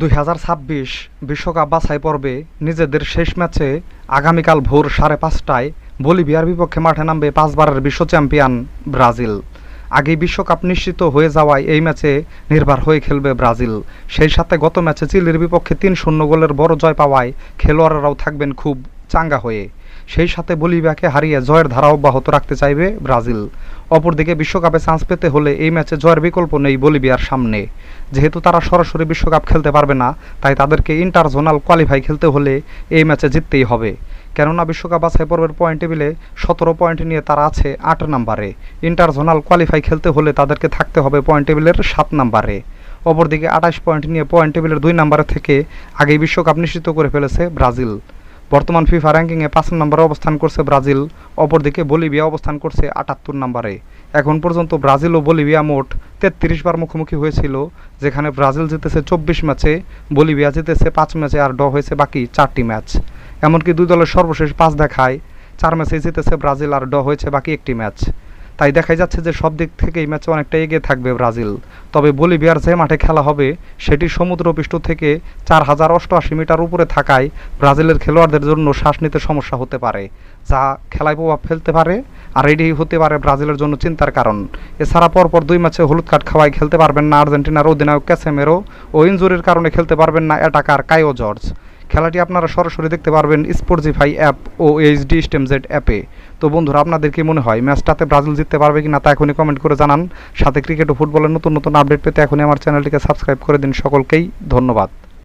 দুই হাজার ছাব্বিশ বিশ্বকাপ বাছাই পর্বে নিজেদের শেষ ম্যাচে আগামীকাল ভোর সাড়ে পাঁচটায় বলিভিয়ার বিপক্ষে মাঠে নামবে পাঁচবারের বিশ্ব চ্যাম্পিয়ন ব্রাজিল। আগেই বিশ্বকাপ নিশ্চিত হয়ে যাওয়ায় এই ম্যাচে নির্ভর হয়ে খেলবে ব্রাজিল। সেই সাথে গত ম্যাচে চিলির বিপক্ষে তিন শূন্য গোলের বড় জয় পাওয়ায় খেলোয়াড়রাও থাকবেন খুব চাঙ্গা হয়ে। সেই সাথে বলিভিয়াকে হারিয়ে জয়ের ধারা অব্যাহত রাখতে চাইবে ব্রাজিল। অপরদিকে বিশ্বকাপে চান্স পেতে হলে এই ম্যাচে জয়ের বিকল্প নেই বলিভিয়ার সামনে। যেহেতু তারা সরাসরি বিশ্বকাপ খেলতে পারবে না, তাই তাদেরকে ইন্টারজোনাল কোয়ালিফাই খেলতে হলে এই ম্যাচে জিততেই হবে। কেননা বিশ্বকাপ বাছাই পর্বের পয়েন্ট টেবিলে, সতেরো পয়েন্ট নিয়ে তারা আছে আট নম্বরে। ইন্টারজোনাল কোয়ালিফাই খেলতে হলে তাদেরকে থাকতে হবে পয়েন্ট টেবিলের সাত নম্বরে। অপরদিকে আঠাশ পয়েন্ট নিয়ে পয়েন্ট টেবিলের দুই নম্বরে থেকে আগেই বিশ্বকাপ নিশ্চিত করে ফেলেছে ব্রাজিল। বর্তমান ফিফা র্যাঙ্কিংয়ে পাঁচ নম্বরে অবস্থান করছে ব্রাজিল, অপরদিকে বলিভিয়া অবস্থান করছে আটাত্তর নম্বরে। এখন পর্যন্ত ব্রাজিল ও বলিভিয়া মোট তেত্রিশ বার মুখোমুখি হয়েছিল, যেখানে ব্রাজিল জিতেছে চব্বিশ ম্যাচে, বলিভিয়া জিতেছে পাঁচ ম্যাচে আর ড হয়েছে বাকি চারটি ম্যাচ। এমনকি দুই দলের সর্বশেষ পাঁচ দেখায়, চার ম্যাচে জিতেছে ব্রাজিল আর ড হয়েছে বাকি একটি ম্যাচ। তাই দেখাই যাচ্ছে যে সব দিক থেকে এই ম্যাচে অনেকটা এগিয়ে থাকবে ব্রাজিল। তবে বলিভিয়ার যে মাঠে খেলা হবে, সেটি সমুদ্রপৃষ্ঠ থেকে চার হাজার অষ্টআশি মিটার উপরে থাকায় ব্রাজিলের খেলোয়াড়দের জন্য শ্বাস নিতে সমস্যা হতে পারে। যা খেলায় প্রভাব ফেলতে পারে আর এটি হতে পারে ব্রাজিলের জন্য চিন্তার কারণ। এছাড়া পরপর দুই ম্যাচে হলুদ কার্ড খাওয়ায় খেলতে পারবেন না আর্জেন্টিনার অধিনায়ক ক্যাসেমেরো ও ইনজুরির কারণে খেলতে পারবেন না অ্যাটাকার কায়ো জর্জ। খেলাটি আপনারা সরাসরি দেখতে পারবেন স্পোর্টজিফাই অ্যাপ ও এইচডি স্টেমজেড অ্যাপে তো বন্ধুরা, আপনাদের কি মনে হয়, ম্যাচটাতে ব্রাজিল জিততে পারবে কি না তা এখনই কমেন্ট করে জানান। সাথে ক্রিকেট ও ফুটবলের নতুন নতুন আপডেট পেতে এখনই আমার চ্যানেলটিকে সাবস্ক্রাইব করে দিন। সকলকেই ধন্যবাদ।